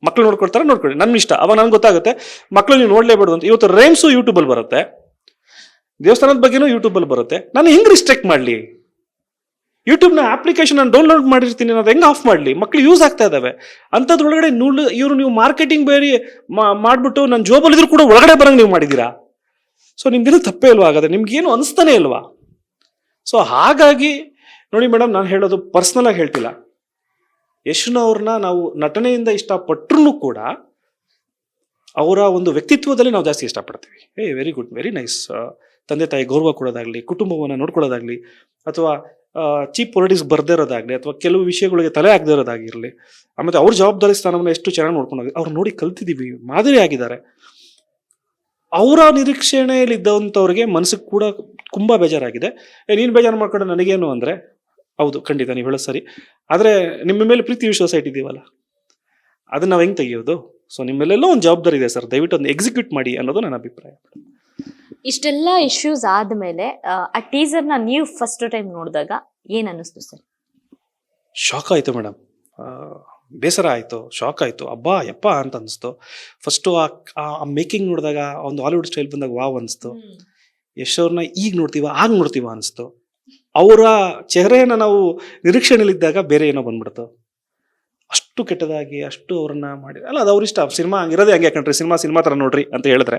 ಮಕ್ಳು ನೋಡ್ಕೊಳ್ತಾರೆ, ನೋಡ್ಕೊಳ್ಳಿ. ನನ್ನ ಇಷ್ಟ. ಅವಾಗ ನನ್ಗೆ ಗೊತ್ತಾಗುತ್ತೆ ಮಕ್ಕಳು ನೀವು ನೋಡಲೇಬೇಡ ಅಂತ. ಇವತ್ತು ರೈಮ್ಸು ಯೂಟ್ಯೂಬಲ್ಲಿ ಬರುತ್ತೆ. ದೇವಸ್ಥಾನದ ಬಗ್ಗೆನೂ ಯೂಟ್ಯೂಬಲ್ಲಿ ಬರುತ್ತೆ. ನಾನು ಹೆಂಗೆ ರಿಸ್ಟ್ರಿಕ್ಟ್ ಮಾಡಲಿ? ಯೂಟ್ಯೂಬ್ನ ಅಪ್ಲಿಕೇಶನ್ ನಾನು ಡೌನ್ಲೋಡ್ ಮಾಡಿರ್ತೀನಿ ಅದು ಹೆಂಗೆ ಆಫ್ ಮಾಡಲಿ? ಮಕ್ಳು ಯೂಸ್ ಆಗ್ತಾ ಇದಾವೆ. ಅಂಥದ್ರೊಳಗಡೆ ನೂಲು, ಇವರು ನೀವು ಮಾರ್ಕೆಟಿಂಗ್ ಬೇರೆ ಮಾಡ್ಬಿಟ್ಟು ನನ್ನ ಜೋಬಲ್ಲಿದ್ರು ಕೂಡ ಒಳಗಡೆ ಬರಂಗೆ ನೀವು ಮಾಡಿದ್ದೀರಾ ಸೊ ನಿಮ್ಗೇನು ತಪ್ಪೇ ಇಲ್ವಾ ಹಾಗಾದ್ರೆ? ನಿಮ್ಗೇನು ಅನಿಸ್ತಾನೆ ಇಲ್ವಾ? ಸೊ ಹಾಗಾಗಿ, ನೋಡಿ ಮೇಡಮ್ ನಾನು ಹೇಳೋದು ಪರ್ಸ್ನಲಾಗಿ ಹೇಳ್ತಿಲ್ಲ. ಯಶ್ನವ್ರನ್ನ ನಾವು ನಟನೆಯಿಂದ ಇಷ್ಟಪಟ್ಟರು ಕೂಡ ಅವರ ಒಂದು ವ್ಯಕ್ತಿತ್ವದಲ್ಲಿ ನಾವು ಜಾಸ್ತಿ ಇಷ್ಟಪಡ್ತೀವಿ. ಏ ವೆರಿ ಗುಡ್, ವೆರಿ ನೈಸ್. ತಂದೆ ತಾಯಿ ಗೌರವ ಕೊಡೋದಾಗಲಿ, ಕುಟುಂಬವನ್ನು ನೋಡ್ಕೊಳ್ಳೋದಾಗಲಿ, ಅಥವಾ ಚೀಪ್ ಪೊಲಿಟಿಕ್ಸ್ ಬರ್ದೇ ಇರೋದಾಗಲಿ, ಅಥವಾ ಕೆಲವು ವಿಷಯಗಳಿಗೆ ತಲೆ ಆಗದೇ ಇರೋದಾಗಿರಲಿ, ಆಮೇಲೆ ಅವ್ರ ಜವಾಬ್ದಾರಿ ಸ್ಥಾನವನ್ನು ಎಷ್ಟು ಚೆನ್ನಾಗಿ ನೋಡ್ಕೊಂಡು ಅವ್ರು ನೋಡಿ ಕಲ್ತಿದ್ದೀವಿ ಮಾದರಿ ಆಗಿದ್ದಾರೆ. ಅವರ ನಿರೀಕ್ಷಣೆಯಲ್ಲಿ ಇದ್ದಂಥವ್ರಿಗೆ ಮನಸ್ಸಿಗೆ ಕೂಡ ತುಂಬ ಬೇಜಾರಾಗಿದೆ. ಏ, ನೀನು ಬೇಜಾರು ಮಾಡ್ಕೊಂಡು ನನಗೇನು ಅಂದ್ರೆ ಹೌದು ಖಂಡಿತ ನೀವು ಹೇಳೋದು ಸರಿ. ಆದರೆ ನಿಮ್ಮ ಮೇಲೆ ಪ್ರೀತಿ ವಿಶ್ವಾಸ ಇಟ್ಟಿದ್ದೀವಲ್ಲ? ಅದನ್ನ ನಾವು ಹೆಂಗೆ ತೆಗೆಯೋದು? ಸೊ ನಿಮ್ಮೆಲ್ಲೆಲ್ಲೋ ಒಂದು ಜವಾಬ್ದಾರಿ ಇದೆ ಸರ್. ದಯವಿಟ್ಟು ಒಂದು ಎಕ್ಸಿಕ್ಯೂಟ್ ಮಾಡಿ ಅನ್ನೋದು ನನ್ನ ಅಭಿಪ್ರಾಯ. ಇಷ್ಟೆಲ್ಲ ಇಶ್ಯೂಸ್ ಆದ್ಮೇಲೆ ಆ, ಟೀಸರ್ನ ನೀವು ಫಸ್ಟ್ ಟೈಮ್ ನೋಡಿದಾಗ ಏನು ಅನ್ನಿಸ್ತು ಸರ್? ಶಾಕ್ ಆಯಿತು ಮೇಡಮ್ ಬೇಸರ ಆಯಿತು ಶಾಕ್ ಆಯಿತು. ಅಬ್ಬಾ ಯಪ್ಪ ಅಂತ ಅನಿಸ್ತು ಫಸ್ಟು ಆ ಮೇಕಿಂಗ್ ನೋಡಿದಾಗ ಒಂದು ಹಾಲಿವುಡ್ ಸ್ಟೈಲ್ ಬಂದಾಗ ವಾವ್ ಅನಿಸ್ತು ಯಶೋರ್ನ ಈಗ ನೋಡ್ತೀವ ಆಗ ನೋಡ್ತೀವ ಅನಿಸ್ತು ಅವರ ಚೆಹರೆಯನ್ನು ನಾವು ನಿರೀಕ್ಷಣೆಯಲ್ಲಿದ್ದಾಗ ಬೇರೆ ಏನೋ ಬಂದ್ಬಿಡ್ತು. ಅಷ್ಟು ಕೆಟ್ಟದಾಗಿ, ಅಷ್ಟು ಅವ್ರನ್ನ ಮಾಡಿ ಅಲ್ಲ, ಅದು ಅವ್ರ ಇಷ್ಟ ಸಿನಿಮಾ ಹಂಗಿರೋದೇ ಹಂಗೆ ಯಾಕಂಡ್ರಿ ಸಿನಿಮಾ ಸಿನಿಮಾ ಥರ ನೋಡ್ರಿ ಅಂತ ಹೇಳಿದ್ರೆ,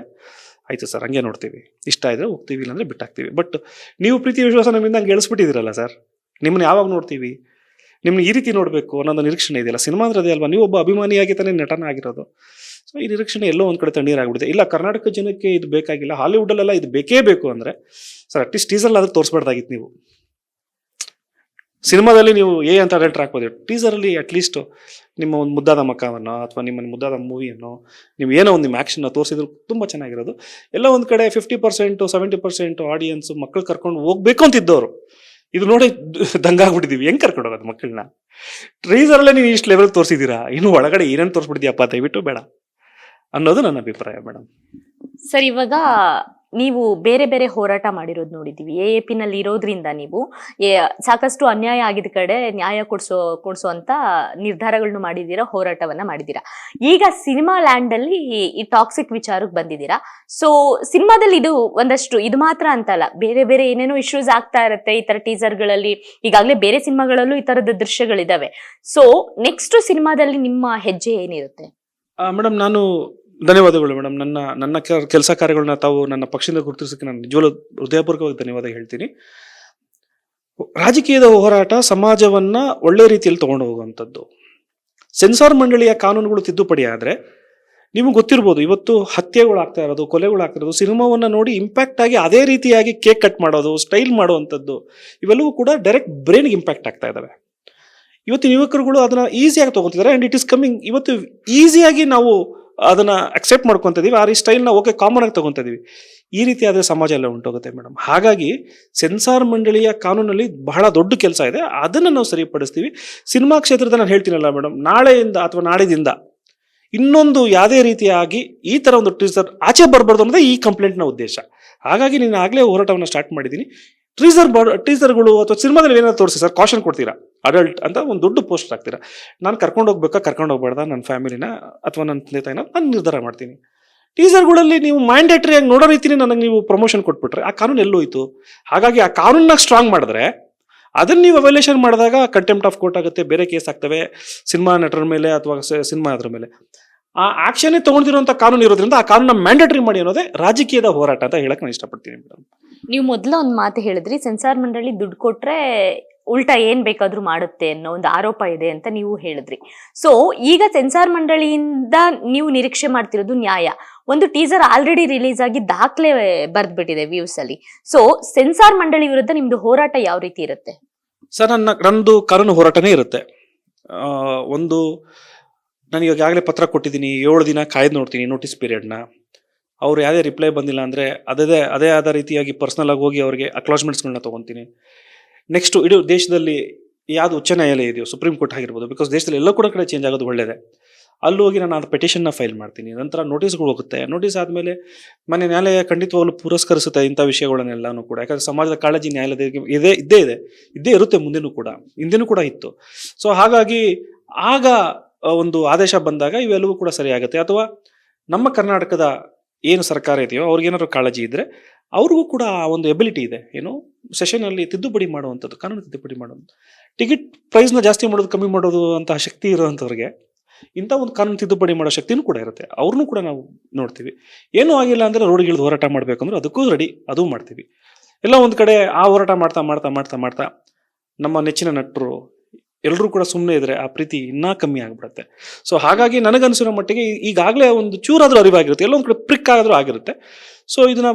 ಆಯಿತು ಸರ್, ಹಂಗೆ ನೋಡ್ತೀವಿ. ಇಷ್ಟ ಇದ್ದರೆ ಹೋಗ್ತೀವಿ, ಇಲ್ಲಾಂದರೆ ಬಿಟ್ಟಾಕ್ತೀವಿ. ಬಟ್ ನೀವು ಪ್ರೀತಿ ವಿಶ್ವಾಸ ನಮ್ಮಿಂದ ಹಂಗೆ ಎಳಿಸ್ಬಿಟ್ಟಿದ್ದೀರಲ್ಲ ಸರ್? ನಿಮ್ಮನ್ನ ಯಾವಾಗ ನೋಡ್ತೀವಿ? ನಿಮ್ಮನ್ನ ಈ ರೀತಿ ನೋಡಬೇಕು ಅನ್ನೋದು ನಿರೀಕ್ಷಣೆ ಇದೆಯಲ್ಲ. ಸಿನಿಮಾ ಅಂದ್ರೆ ಅದೇ ಅಲ್ವಾ? ನೀವು ಒಬ್ಬ ಅಭಿಮಾನಿಯಾಗಿ ತಾನೇ ನಟನ ಆಗಿರೋದು. ಸೊ ಈ ನಿರೀಕ್ಷಣೆ ಎಲ್ಲೋ ಒಂದು ಕಡೆ ತಣ್ಣೀರಾಗ್ಬಿಡುತ್ತೆ. ಇಲ್ಲ, ಕರ್ನಾಟಕ ಜನಕ್ಕೆ ಇದು ಬೇಕಾಗಿಲ್ಲ ಹಾಲಿವುಡಲ್ಲೆಲ್ಲ ಇದು ಬೇಕೇ ಬೇಕು ಅಂದರೆ, ಸರ್, ಅಟ್ಲೀಸ್ಟ್ ಟೀಸರ್ ಆದ್ರೂ ತೋರಿಸ್ಬಾರ್ದಾಗಿತ್ತು ನೀವು. ಸಿನಿಮಾದಲ್ಲಿ ನೀವು ಏ ಅಂತ ಅಡಲ್ಟ್ರ್ ಹಾಕ್ಬೋದು. ಟೀಸರಲ್ಲಿ ಅಟ್ಲೀಸ್ಟ್ ನಿಮ್ಮ ಒಂದು ಮುದ್ದಾದ ಮಕ್ಕವನ್ನು ಅಥವಾ ನಿಮ್ಮ ಮುದ್ದಾದ ಮೂವಿಯನ್ನು ನೀವು ಏನೋ ಒಂದು ನಿಮ್ಮ ಆ್ಯಕ್ಷನ್ನ ತೋರಿಸಿದ್ರು ತುಂಬ ಚೆನ್ನಾಗಿರೋದು. ಎಲ್ಲ ಒಂದು ಕಡೆ fifty percent seventy percent audience ಮಕ್ಕಳು ಕರ್ಕೊಂಡು ಹೋಗ್ಬೇಕು ಅಂತಿದ್ದವರು. ಇದು ನೋಡಿ ದಂಗಾಗ್ಬಿಟ್ಟಿದ್ದೀವಿ ಹೆಂಗೆ ಕರ್ಕೊಂಡು ಹೋಗೋದು ಮಕ್ಕಳನ್ನ ಟ್ರೀಸರಲ್ಲೇ ನೀವು ಇಷ್ಟು ಲೆವೆಲ್ ತೋರಿಸಿದ್ದೀರಾ ಇನ್ನು ಒಳಗಡೆ ಏನೇನು ತೋರಿಸ್ಬಿಟ್ಟಿದ್ಯಪ್ಪ ದಯವಿಟ್ಟು ಬೇಡ. ಅನ್ನೋದು ನನ್ನ ಅಭಿಪ್ರಾಯ ಮೇಡಮ್ ಸರ್, ಇವಾಗ ನೀವು ಬೇರೆ ಬೇರೆ ಹೋರಾಟ ಮಾಡಿರೋದು ನೋಡಿದೀವಿ ಎ ಎ ಪಿನಲ್ಲಿ ಇರೋದ್ರಿಂದ ನೀವು ಸಾಕಷ್ಟು ಅನ್ಯಾಯ ಆಗಿದ ಕಡೆ ನ್ಯಾಯ ಕೊಡ್ಸೋ ಕೊಡಿಸುವಂತ ನಿರ್ಧಾರಗಳನ್ನು ಮಾಡಿದ್ದೀರಾ, ಹೋರಾಟವನ್ನ ಮಾಡಿದ್ದೀರಾ? ಈಗ ಸಿನಿಮಾ ಲ್ಯಾಂಡ್ ಅಲ್ಲಿ ಈ- ಈ ಟಾಕ್ಸಿಕ್ ವಿಚಾರಕ್ಕೆ ಬಂದಿದ್ದೀರಾ? ಸೊ ಸಿನಿಮಾದಲ್ಲಿ ಇದು ಒಂದಷ್ಟು, ಇದು ಮಾತ್ರ ಅಂತಲ್ಲ, ಬೇರೆ ಬೇರೆ ಏನೇನೋ ಇಶ್ಯೂಸ್ ಆಗ್ತಾ ಇರುತ್ತೆ, ಈ ತರ ಟೀಸರ್ಗಳಲ್ಲಿ, ಈಗಾಗಲೇ ಬೇರೆ ಸಿನಿಮಾಗಳಲ್ಲೂ ಈ ತರದ ದೃಶ್ಯಗಳಿದಾವೆ. ಸೊ ನೆಕ್ಸ್ಟ್ ಸಿನಿಮಾದಲ್ಲಿ ನಿಮ್ಮ ಹೆಜ್ಜೆ ಏನಿರುತ್ತೆ? ಮೇಡಮ್ ನಾನು ಧನ್ಯವಾದಗಳು ಮೇಡಮ್ ನನ್ನ ನನ್ನ ಕೆಲಸ ಕಾರ್ಯಗಳನ್ನ ತಾವು ನನ್ನ ಪಕ್ಷದಿಂದ ಗುರುತಿಸೋಕೆ ನಾನು ನಿಜವಲ್ಲೂ ಹೃದಯಪೂರ್ವಕವಾಗಿ ಧನ್ಯವಾದ ಹೇಳ್ತೀನಿ. ರಾಜಕೀಯದ ಹೋರಾಟ ಸಮಾಜವನ್ನ ಒಳ್ಳೆ ರೀತಿಯಲ್ಲಿ ತಗೊಂಡು ಹೋಗುವಂಥದ್ದು. ಸೆನ್ಸಾರ್ ಮಂಡಳಿಯ ಕಾನೂನುಗಳು ತಿದ್ದುಪಡಿ ಆದರೆ ನಿಮಗೆ ಗೊತ್ತಿರ್ಬೋದು, ಇವತ್ತು ಹತ್ಯೆಗಳು ಆಗ್ತಾ ಇರೋದು, ಕೊಲೆಗಳು ಆಗ್ತಾ ಇರೋದು, ಸಿನಿಮಾವನ್ನು ನೋಡಿ ಇಂಪ್ಯಾಕ್ಟ್ ಆಗಿ ಅದೇ ರೀತಿಯಾಗಿ ಕೇಕ್ ಕಟ್ ಮಾಡೋದು ಸ್ಟೈಲ್ ಮಾಡುವಂಥದ್ದು, ಇವೆಲ್ಲವೂ ಕೂಡ ಡೈರೆಕ್ಟ್ ಬ್ರೈನ್ಗೆ ಇಂಪ್ಯಾಕ್ಟ್ ಆಗ್ತಾ ಇದ್ದಾವೆ ಇವತ್ತಿನ ಯುವಕರುಗಳು ಅದನ್ನ ಈಸಿಯಾಗಿ ತೊಗೊತಿದ್ದಾರೆ ಆ್ಯಂಡ್ ಇಟ್ ಇಸ್ ಕಮಿಂಗ್ ಇವತ್ತು ಈಸಿಯಾಗಿ ನಾವು ಅದನ್ನ ಅಕ್ಸೆಪ್ಟ್ ಮಾಡ್ಕೊತ ಆ ಆ ಸ್ಟೈಲ್ನ ಓಕೆ ಕಾಮನ್ ಆಗಿ ತಗೊಂತ ಇದೀವಿ. ಈ ರೀತಿ ಆದ್ರೆ ಸಮಾಜ ಎಲ್ಲ ಉಂಟೋಗುತ್ತೆ ಮೇಡಮ್ ಹಾಗಾಗಿ ಸೆನ್ಸಾರ್ ಮಂಡಳಿಯ ಕಾನೂನಲ್ಲಿ ಬಹಳ ದೊಡ್ಡ ಕೆಲಸ ಇದೆ. ಅದನ್ನು ನಾವು ಸರಿಪಡಿಸ್ತೀವಿ. ಸಿನಿಮಾ ಕ್ಷೇತ್ರದ ನಾನು ಹೇಳ್ತೀನಲ್ಲ ಮೇಡಮ್ ನಾಳೆಯಿಂದ ಅಥವಾ ನಾಳೆದಿಂದ ಇನ್ನೊಂದು ಯಾವುದೇ ರೀತಿಯಾಗಿ ಈ ಥರ ಒಂದು ಟೀಸರ್ ಆಚೆ ಬರಬಾರ್ದು ಅನ್ನೋದೇ ಈ ಕಂಪ್ಲೇಂಟ್ನ ಉದ್ದೇಶ. ಹಾಗಾಗಿ ನೀನು ಆಗಲೇ ಹೋರಾಟವನ್ನು ಸ್ಟಾರ್ಟ್ ಮಾಡಿದ್ದೀನಿ ಟೀಸರ್ ಟೀಸರ್ಗಳು ಅಥವಾ ಸಿನಿಮಾದಲ್ಲಿ ಏನಾದ್ರು ತೋರಿಸಿ ಸರ್ ಕಾಷನ್ ಕೊಡ್ತೀರಾ? ಅಡಲ್ಟ್ ಅಂತ ಒಂದು ದೊಡ್ಡ ಪೋಸ್ಟ್ ಹಾಕ್ತೀರಾ? ನಾನು ಕರ್ಕೊಂಡು ಹೋಗ್ಬೇಕಾ? ಕರ್ಕೊಂಡು ಹೋಗ್ಬಾರ್ದ ನನ್ನ ಫ್ಯಾಮಿಲಿನ ಅಥವಾ ನನ್ನ ತಂದೆ ತಾಯಿನ ನಾನು ನಿರ್ಧಾರ ಮಾಡ್ತೀನಿ. ಟೀಸರ್ಗಳಲ್ಲಿ ನೀವು ಮ್ಯಾಂಡೇಟರಿ ಆಗಿ ನೋಡೋ ರೀತಿನೇ ನನಗೆ ನೀವು ಪ್ರಮೋಷನ್ ಕೊಟ್ಬಿಟ್ರೆ ಆ ಕಾನೂನು ಎಲ್ಲೋಯ್ತು. ಹಾಗಾಗಿ ಆ ಕಾನೂನನ್ನ ಸ್ಟ್ರಾಂಗ್ ಮಾಡಿದ್ರೆ ಅದನ್ನ ನೀವು ಅವೈಲೇಷನ್ ಮಾಡಿದಾಗ ಕಂಟೆಂಪ್ಟ್ ಆಫ್ ಕೋರ್ಟ್ ಆಗುತ್ತೆ, ಬೇರೆ ಕೇಸ್ ಆಗ್ತವೆ. ಸಿನಿಮಾ ನಟರ ಮೇಲೆ ಅಥವಾ ಸಿನಿಮಾ ಅದ್ರ ಮೇಲೆ. ಆ ಆಕ್ಷನ್ನೇ ತಗೊಂಡಿರುವಂತ ಕಾನೂನು ಇರೋದ್ರಿಂದ ಆ ಕಾನೂನ ಮ್ಯಾಂಡೇಟರಿ ಮಾಡಿ ಅನ್ನೋದೇ ರಾಜಕೀಯದ ಹೋರಾಟ ಅಂತ ಹೇಳಕ್ ನಾನು ಇಷ್ಟಪಡ್ತೀನಿ ಮೇಡಮ್ ನೀವು ಮೊದಲ ಒಂದು ಮಾತು ಹೇಳಿದ್ರಿ ಸೆನ್ಸಾರ್ ಮಂಡಳಿ ದುಡ್ಡು ಕೊಟ್ರೆ ಉಲ್ಟಾ ಏನ್ ಬೇಕಾದ್ರೂ ಮಾಡುತ್ತೆ ಅನ್ನೋ ಒಂದು ಆರೋಪ ಇದೆ ಅಂತ ನೀವು ಹೇಳಿದ್ರಿ. ಸೊ ಈಗ ಸೆನ್ಸಾರ್ ಮಂಡಳಿಯಿಂದ ನೀವು ನಿರೀಕ್ಷೆ ಮಾಡ್ತಿರೋದು ನ್ಯಾಯ. ಒಂದು ಟೀಸರ್ ಆಲ್ರೆಡಿ ರಿಲೀಸ್ ಆಗಿ ದಾಖಲೆ ಬರ್ದ್ಬಿಟ್ಟಿದೆ ವ್ಯೂಸ್ ಅಲ್ಲಿ. ಸೊ ಸೆನ್ಸಾರ್ ಮಂಡಳಿ ವಿರುದ್ಧ ನಿಮ್ದು ಹೋರಾಟ ಯಾವ ರೀತಿ ಇರುತ್ತೆ? ಸರ್ ನನ್ನ ನಂದು ಕಾನೂನು ಹೋರಾಟನೇ ಇರುತ್ತೆ. ಆ, ಒಂದು ನಾನು ಈಗಾಗಲೇ ಪತ್ರ ಕೊಟ್ಟಿದ್ದೀನಿ ಏಳು ದಿನ ಕಾಯ್ದು ನೋಡ್ತೀನಿ ನೋಟಿಸ್ ಪೀರಿಯಡ್ನ ಅವ್ರು ಯಾವುದೇ ರಿಪ್ಲೈ ಬಂದಿಲ್ಲ ಅಂದರೆ ಅದೇ ಅದೇ ಆದ ರೀತಿಯಾಗಿ ಪರ್ಸ್ನಲಾಗಿ ಹೋಗಿ ಅವರಿಗೆ ಅಕ್ಲಾಜ್ಮೆಂಟ್ಸ್ಗಳನ್ನ ತೊಗೊತೀನಿ. ನೆಕ್ಸ್ಟು ಇಡೀ ದೇಶದಲ್ಲಿ ಯಾವುದು ಉಚ್ಚ ನ್ಯಾಯಾಲಯ ಇದೆಯೋ ಸುಪ್ರೀಂ ಕೋರ್ಟ್ ಆಗಿರ್ಬೋದು ಬಿಕಾಸ್ ದೇಶದಲ್ಲಿ ಎಲ್ಲ ಕೂಡ ಕಡೆ ಚೇಂಜ್ ಆಗೋದು ಒಳ್ಳೆಯದೇ ಅಲ್ಲಿ ಹೋಗಿ ನಾನು ಅದು ಪೆಟಿಷನ್ನ ಫೈಲ್ ಮಾಡ್ತೀನಿ. ನಂತರ ನೋಟಿಸ್ಗಳು ಹೋಗುತ್ತೆ. ನೋಟಿಸ್ ಆದಮೇಲೆ ಮನೆ ನ್ಯಾಯಾಲಯ ಖಂಡಿತವಾಗ್ಲೂ ಪುರಸ್ಕರಿಸುತ್ತೆ ಇಂಥ ವಿಷಯಗಳನ್ನೆಲ್ಲನೂ ಕೂಡ. ಯಾಕಂದರೆ ಸಮಾಜದ ಕಾಳಜಿ ನ್ಯಾಯಾಲಯದ ಇದೇ ಇದ್ದೇ ಇದೆ. ಇದ್ದೇ ಇರುತ್ತೆ ಮುಂದೆನೂ ಕೂಡ. ಹಿಂದೆನೂ ಕೂಡ ಇತ್ತು. ಸೊ ಹಾಗಾಗಿ ಆಗ ಆ, ಒಂದು ಆದೇಶ ಬಂದಾಗ ಇವೆಲ್ಲವೂ ಕೂಡ ಸರಿಯಾಗುತ್ತೆ ಅಥವಾ ನಮ್ಮ ಕರ್ನಾಟಕದ ಏನು ಸರ್ಕಾರ ಇದೆಯೋ ಅವ್ರಿಗೇನಾದ್ರು ಕಾಳಜಿ ಇದ್ರೆ ಅವ್ರಿಗೂ ಕೂಡ ಆ ಒಂದು ಎಬಿಲಿಟಿ ಇದೆ. ಏನು ಸೆಷನಲ್ಲಿ ತಿದ್ದುಪಡಿ ಮಾಡುವಂಥದ್ದು, ಕಾನೂನು ತಿದ್ದುಪಡಿ ಮಾಡುವಂಥದ್ದು. ಟಿಕೆಟ್ ಪ್ರೈಸ್ನ ಜಾಸ್ತಿ ಮಾಡೋದು, ಕಮ್ಮಿ ಮಾಡೋದು ಅಂತಹ ಶಕ್ತಿ ಇರೋವಂಥವ್ರಿಗೆ ಇಂಥ ಒಂದು ಕಾನೂನು ತಿದ್ದುಪಡಿ ಮಾಡೋ ಶಕ್ತಿನೂ ಕೂಡ ಇರುತ್ತೆ. ಅವ್ರನ್ನೂ ಕೂಡ ನಾವು ನೋಡ್ತೀವಿ. ಏನೂ ಆಗಿಲ್ಲ ಅಂದರೆ ರೋಡ್ಗಿಳಿದು ಹೋರಾಟ ಮಾಡಬೇಕಂದ್ರೆ ಅದಕ್ಕೂ ರೆಡಿ ಅದೂ ಮಾಡ್ತೀವಿ. ಎಲ್ಲ ಒಂದು ಕಡೆ ಆ ಹೋರಾಟ ಮಾಡ್ತಾ ಮಾಡ್ತಾ ಮಾಡ್ತಾ ಮಾಡ್ತಾ ನಮ್ಮ ನೆಚ್ಚಿನ ನಟರು ಎಲ್ಲರೂ ಕೂಡ ಸುಮ್ಮನೆ ಇದ್ರೆ ಆ ಪ್ರೀತಿ ಇನ್ನೂ ಕಮ್ಮಿ ಆಗ್ಬಿಡುತ್ತೆ. ಸೊ ಹಾಗಾಗಿ ನನಗನ್ಸಿರೋ ಮಟ್ಟಿಗೆ ಈಗಾಗಲೇ ಒಂದು ಚೂರಾದರೂ ಅರಿವಾಗಿರುತ್ತೆ ಎಲ್ಲೊಂದು ಕಡೆ ಪ್ರಿಕ್ ಆದರೂ ಆಗಿರುತ್ತೆ. ಸೊ ಇದನ್ನ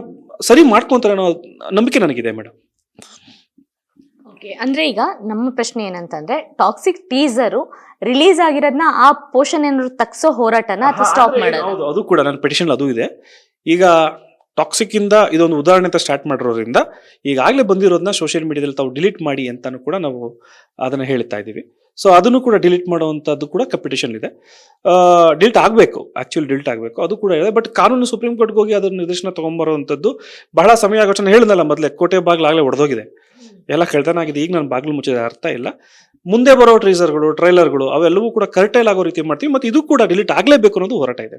ಸರಿ ಮಾಡ್ಕೊಂತಾರೆ ಅನ್ನೋ ನಂಬಿಕೆ ನನಗಿದೆ ಮೇಡಮ್ ಅಂದ್ರೆ ಈಗ ನಮ್ಮ ಪ್ರಶ್ನೆ ಏನಂತಂದ್ರೆ ಟಾಕ್ಸಿಕ್ ಟೀಸರು ರಿಲೀಸ್ ಆಗಿರೋದನ್ನ ಆ ಪೋರ್ಷನ್ ಏನಾದ್ರು ತಗ್ಸೋ ಹೋರಾಟನ ಅಥವಾ ಸ್ಟಾಪ್ ಮಾಡೋದು? ಅದು ಕೂಡ ನನ್ನ ಪೆಟಿಷನ್ ಅದು ಇದೆ. ಈಗ ಟಾಕ್ಸಿಕ್ ಇಂದ ಇದೊಂದು ಉದಾಹರಣೆ ಅಂತ ಸ್ಟಾರ್ಟ್ ಮಾಡಿರೋದ್ರಿಂದ ಈಗಾಗಲೇ ಬಂದಿರೋದನ್ನ ಸೋಷಿಯಲ್ ಮೀಡಿಯಾದಲ್ಲಿ ತಾವು ಡಿಲೀಟ್ ಮಾಡಿ ಅಂತಾನು ಕೂಡ ನಾವು ಅದನ್ನ ಹೇಳ್ತಾ ಇದ್ದೀವಿ. ಸೊ ಅದನ್ನು ಕೂಡ ಡಿಲೀಟ್ ಮಾಡುವಂಥದ್ದು ಕೂಡ ಕಂಪಿಟೇಷನ್ ಇದೆ ಡಿಲೀಟ್ ಆಗಬೇಕು ಆಕ್ಚುಲಿ ಡಿಲೀಟ್ ಆಗಬೇಕು ಅದು ಕೂಡ ಇದೆ. ಬಟ್ ಕಾನೂನು ಸುಪ್ರೀಂ ಕೋರ್ಟ್ಗೆ ಹೋಗಿ ಅದರ ನಿರ್ದೇಶನ ತಗೊಂಬರುವಂಥದ್ದು ಬಹಳ ಸಮಯ ಆಗೋಚನೆ ಹೇಳಿದ್ನಲ್ಲ ಮೊದಲೇ ಕೋಟೆ ಬಾಗ್ಲಾಗಲೇ ಒಡೆದೋಗಿದೆ. ಎಲ್ಲ ಕಳ್ತನಾಗಿದೆ ಈಗ ನಾನು ಬಾಗಿಲು ಮುಚ್ಚಿದ ಅರ್ಥ ಇಲ್ಲ. ಮುಂದೆ ಬರೋ ಟ್ರೀಸರ್ಗಳು ಟ್ರೈಲರ್ಗಳು ಅವೆಲ್ಲವೂ ಕೂಡ ಕರ್ಟೈಲ್ ಆಗೋ ರೀತಿ ಮಾಡ್ತೀವಿ ಮತ್ತು ಇದು ಕೂಡ ಡಿಲೀಟ್ ಆಗಲೇಬೇಕು ಅನ್ನೋದು ಹೋರಾಟ ಇದೆ.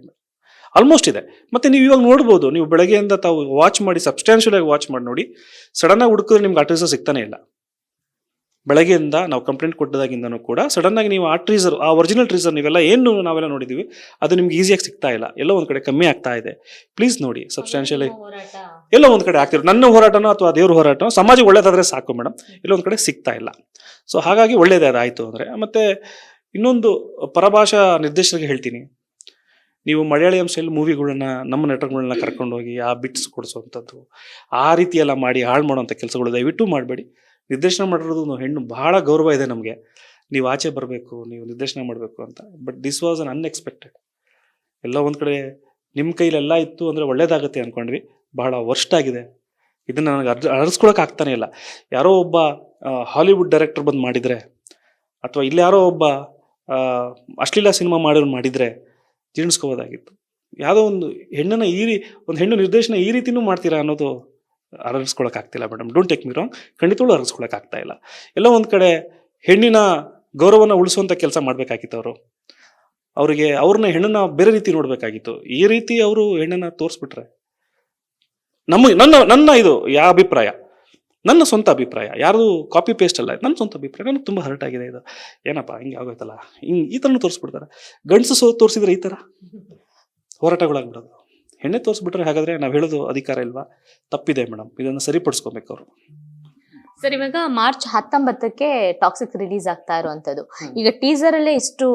ಆಲ್ಮೋಸ್ಟ್ ಇದೆ. ಮತ್ತೆ ನೀವು ಇವಾಗ ನೋಡ್ಬೋದು, ನೀವು ಬೆಳಗ್ಗೆಯಿಂದ ತಾವು ವಾಚ್ ಮಾಡಿ ಸಬ್ಸ್ಟ್ಯಾನ್ಷಿಯಲ್ ಆಗಿ ವಾಚ್ ಮಾಡಿ ನೋಡಿ ಸಡನ್ ಆಗಿ ಹುಡುಕಿದ್ರೆ ನಿಮ್ಗೆ ಆ ಟ್ರೀಸರ್ ಸಿಗ್ತಾನೆ ಇಲ್ಲ. ಬೆಳಗ್ಗೆಯಿಂದ ನಾವು ಕಂಪ್ಲೇಂಟ್ ಕೊಟ್ಟದಾಗಿಂದನೂ ಕೂಡ ಸಡನ್ ಆಗಿ ನೀವು ಆ ಟ್ರೀಸರ್ ಆ ಒರಿಜಿನಲ್ ಟ್ರೀಸರ್ ನೀವೆಲ್ಲ ಏನು ನಾವೆಲ್ಲ ನೋಡಿದೀವಿ, ಅದು ನಿಮ್ಗೆ ಈಸಿಯಾಗಿ ಸಿಗ್ತಾ ಇಲ್ಲ. ಎಲ್ಲೋ ಒಂದ್ ಕಡೆ ಕಮ್ಮಿ ಆಗ್ತಾ ಇದೆ. ಪ್ಲೀಸ್ ನೋಡಿ ಸಬ್ಸ್ಟ್ಯಾನ್ಷಿಯಲಿ ಎಲ್ಲೋ ಒಂದ್ ಕಡೆ ಆಗ್ತಿರೋ, ನನ್ನ ಹೋರಾಟನೋ ಅಥವಾ ದೇವ್ರ ಹೋರಾಟನೋ, ಸಮಾಜಕ್ಕೆ ಒಳ್ಳೇದಾದ್ರೆ ಸಾಕು ಮೇಡಮ್ ಎಲ್ಲೋ ಒಂದ್ ಕಡೆ ಸಿಗ್ತಾ ಇಲ್ಲ. ಸೊ ಹಾಗಾಗಿ ಒಳ್ಳೇದೇ ಅದಾಯಿತು ಅಂದ್ರೆ, ಮತ್ತೆ ಇನ್ನೊಂದು ಪರಭಾಷಾ ನಿರ್ದೇಶಕರಿಗೆ ಹೇಳ್ತೀನಿ. ನೀವು ಮಲಯಾಳಂ ಸ್ಟೈಲ್ ಮೂವಿಗಳನ್ನ ನಮ್ಮ ನಟರುಗಳನ್ನ ಕರ್ಕೊಂಡೋಗಿ ಆ ಬಿಟ್ಸ್ ಕೊಡಿಸುವಂಥದ್ದು ಆ ರೀತಿ ಎಲ್ಲ ಮಾಡಿ ಹಾಳು ಮಾಡುವಂಥ ಕೆಲಸಗಳು ದಯವಿಟ್ಟು ಮಾಡಬೇಡಿ. ನಿರ್ದೇಶನ ಮಾಡಿರೋದು ಹೆಣ್ಣು ಬಹಳ ಗೌರವ ಇದೆ ನಮಗೆ. ನೀವು ಆಚೆ ಬರಬೇಕು, ನೀವು ನಿರ್ದೇಶನ ಮಾಡಬೇಕು ಅಂತ. But this was un unexpected ಎಲ್ಲ ಒಂದು ಕಡೆ ನಿಮ್ಮ ಕೈಲೆಲ್ಲ ಇತ್ತು ಅಂದರೆ ಒಳ್ಳೇದಾಗುತ್ತೆ ಅಂದ್ಕೊಂಡ್ವಿ ಬಹಳ ವರ್ಸ್ಟ್ ಆಗಿದೆ. ಇದನ್ನ ನನಗೆ ಅರ್ಜ, ಅರ್ಸ್ಕೊಳಕ್ ಆಗ್ತಾನೆ ಇಲ್ಲ. ಯಾರೋ ಒಬ್ಬ ಹಾಲಿವುಡ್ ಡೈರೆಕ್ಟರ್ ಬಂದು ಮಾಡಿದರೆ, ಅಥವಾ ಇಲ್ಲಿ ಯಾರೋ ಒಬ್ಬ ಅಶ್ಲೀಲ ಸಿನಿಮಾ ಮಾಡೋರು ಮಾಡಿದರೆ ಜೀರ್ಣಿಸ್ಕೋಬೋದಾಗಿತ್ತು. ಯಾವುದೋ ಒಂದು ಹೆಣ್ಣನ್ನ ಈ ರೀ, ಒಂದು ಹೆಣ್ಣು ನಿರ್ದೇಶನ ಈ ರೀತಿನೂ ಮಾಡ್ತೀರಾ ಅನ್ನೋದು ಅರಗಿಸ್ಕೊಳಕ್ಕಾಗ್ತಿಲ್ಲ madam. Don't take me wrong ಅರಗಿಸ್ಕೊಳಕ್ಕಾಗ್ತಾ ಇಲ್ಲ. ಎಲ್ಲ ಒಂದು ಕಡೆ ಹೆಣ್ಣಿನ ಗೌರವನ ಉಳಿಸುವಂಥ ಕೆಲಸ ಮಾಡಬೇಕಾಗಿತ್ತು ಅವರು ಅವರಿಗೆ ಅವ್ರನ್ನ ಹೆಣ್ಣನ್ನ ಬೇರೆ ರೀತಿ ನೋಡಬೇಕಾಗಿತ್ತು. ಈ ರೀತಿ ಅವರು ಹೆಣ್ಣನ್ನ ತೋರಿಸ್ಬಿಟ್ರೆ. ನಮ್ಮ, ನನ್ನ ನನ್ನ ಇದು, ಯಾ ಅಭಿಪ್ರಾಯ. ನನ್ನ ಸ್ವಂತ ಅಭಿಪ್ರಾಯ ಯಾರು ಕಾಪಿ ಪೇಸ್ಟ್ ಅಲ್ಲ, ನನ್ನ ಸ್ವಂತ ಅಭಿಪ್ರಾಯ, ನನಗೆ ತುಂಬ ಹರ್ಟ್ ಆಗಿದೆ ಇದು. ಏನಪ್ಪ, ಹಿಂಗೆ ಆಗೋಯ್ತಲ್ಲ? ಹಿಂಗೆ ಈ ಥರನೂ ತೋರಿಸ್ಬಿಡ್ತಾರೆ. ಗಂಡಸು ಸೋ ತೋರಿಸಿದ್ರೆ ಈ ಥರ ಹೋರಾಟಗಳಾಗ್ಬಿಡೋದು. ಹೆಣ್ಣೆ ತೋರಿಸ್ಬಿಟ್ರೆ ಹಾಗಾದರೆ ನಾವು ಹೇಳೋದು ಅಧಿಕಾರ ಇಲ್ವಾ? ತಪ್ಪಿದೆ ಮೇಡಮ್ ಇದನ್ನು ಸರಿಪಡಿಸ್ಕೊಬೇಕು ಅವರು ಸರ್ ಇವಾಗ ಮಾರ್ಚ್ ಹತ್ತೊಂಬತ್ತಕ್ಕೆ ಟಾಕ್ಸಿಕ್ ರಿಲೀಸ್ ಆಗ್ತಾ ಇರುವಂತದ್ದು ಈಗ ಟೀಸರ್ ಅಲ್ಲೇ ಇಷ್ಟು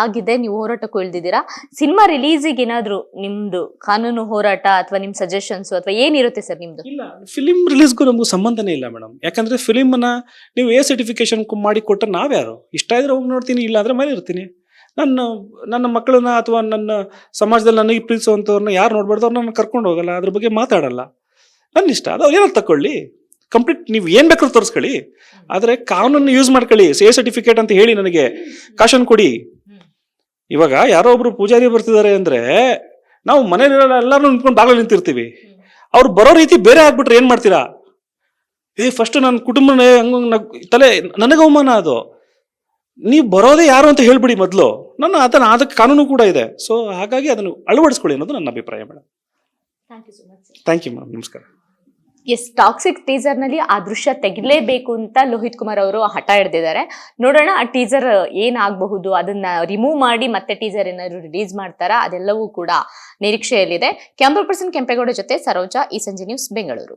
ಆಗಿದೆ ನೀವು ಹೋರಾಟಕ್ಕೂ ಇಳ್ದಿದ್ದೀರಾ? ಸಿನಿಮಾ ರಿಲೀಸಿಗೆ ಏನಾದ್ರು ನಿಮ್ದು ಕಾನೂನು ಹೋರಾಟ ಅಥವಾ ನಿಮ್ ಸಜೆಷನ್ಸ್ ಅಥವಾ ಏನಿರುತ್ತೆ ಸರ್ ನಿಮ್ದು? ಇಲ್ಲ ಫಿಲಿಮ್ ರಿಲೀಸ್ಗೂ ನಮಗೂ ಸಂಬಂಧನೇ ಇಲ್ಲ ಮೇಡಮ್ ಯಾಕಂದ್ರೆ ಫಿಲಿಮ್ನ ನೀವು ಏ ಸರ್ಟಿಫಿಕೇಶನ್ ಮಾಡಿ ಕೊಟ್ಟರೆ ನಾವ್ಯಾರು? ಇಷ್ಟ ಇದ್ರೆ ಹೋಗಿ ನೋಡ್ತೀನಿ ಇಲ್ಲ ಅಂದ್ರೆ ಮನೆ ಇರ್ತೀನಿ. ನನ್ನ ನನ್ನ ಮಕ್ಕಳನ್ನ ಅಥವಾ ನನ್ನ ಸಮಾಜದಲ್ಲಿ ನನಗೆ ಪ್ರೀತಿಸುವಂಥವ್ರನ್ನ ಯಾರು ನೋಡ್ಬಾರ್ದು ಅವ್ರನ್ನ ನಾನು ಕರ್ಕೊಂಡು ಹೋಗಲ್ಲ ಅದ್ರ ಬಗ್ಗೆ ಮಾತಾಡಲ್ಲ. ನನ್ನ ಇಷ್ಟ ಅದು ಏನಾದ್ರು ತಕೊಳ್ಳಿ. ಕಂಪ್ಲೀಟ್ ನೀವು ಏನು ಬೇಕಾದ್ರೂ ತೋರಿಸ್ಕೊಳ್ಳಿ. ಆದರೆ ಕಾನೂನು ಯೂಸ್ ಮಾಡ್ಕೊಳ್ಳಿ. ಸೇ ಸರ್ಟಿಫಿಕೇಟ್ ಅಂತ ಹೇಳಿ ನನಗೆ ಕಾಶನ್ ಕೊಡಿ. ಇವಾಗ ಯಾರೋ ಒಬ್ರು ಪೂಜಾರಿ ಬರ್ತಿದ್ದಾರೆ ಅಂದ್ರೆ ನಾವು ಮನೇಲಿರಲ್ಲ ಎಲ್ಲರೂ ನಿಂತ್ಕೊಂಡು ಬಾಗಿಲು ನಿಂತಿರ್ತೀವಿ. ಅವ್ರು ಬರೋ ರೀತಿ ಬೇರೆ ಆಗ್ಬಿಟ್ರೆ ಏನು ಮಾಡ್ತೀರಾ? ಏ ಫಸ್ಟ್ ನನ್ನ ಕುಟುಂಬನೇ ಹಂಗ ತಲೆ ನನಗೆ ಅವಮಾನ ಅದು. ನೀವು ಬರೋದೇ ಯಾರು ಅಂತ ಹೇಳ್ಬಿಡಿ ಮೊದಲು. ನನ್ನ ಅದನ್ನು ಅದಕ್ಕೆ ಕಾನೂನು ಕೂಡ ಇದೆ. ಸೊ ಹಾಗಾಗಿ ಅದನ್ನು ಅಳವಡಿಸ್ಕೊಳ್ಳಿ ಅನ್ನೋದು ನನ್ನ ಅಭಿಪ್ರಾಯ ಮೇಡಮ್. ಥ್ಯಾಂಕ್ ಯು ಮೇಡಮ್ ನಮಸ್ಕಾರ. ಎಸ್ ಟಾಕ್ಸಿಕ್ ಟೀಸರ್ನಲ್ಲಿ ಆ ದೃಶ್ಯ ತೆಗಿಲೇಬೇಕು ಅಂತ ಲೋಹಿತ್ ಕುಮಾರ್ ಅವರು ಹಠ ಹಿಡ್ದಿದ್ದಾರೆ. ನೋಡೋಣ, ಆ ಟೀಸರ್ ಏನಾಗಬಹುದು, ಅದನ್ನ ರಿಮೂವ್ ಮಾಡಿ ಮತ್ತೆ ಟೀಸರ್ ಏನಾದ್ರು ರಿಲೀಸ್ ಮಾಡ್ತಾರಾ, ಅದೆಲ್ಲವೂ ಕೂಡ ನಿರೀಕ್ಷೆಯಲ್ಲಿದೆ. ಕ್ಯಾಮ್ರಾ ಪರ್ಸನ್ ಕೆಂಪೇಗೌಡ ಜೊತೆ ಸರೋಜಾ, ಈ ಸಂಜೆ ನ್ಯೂಸ್ ಬೆಂಗಳೂರು.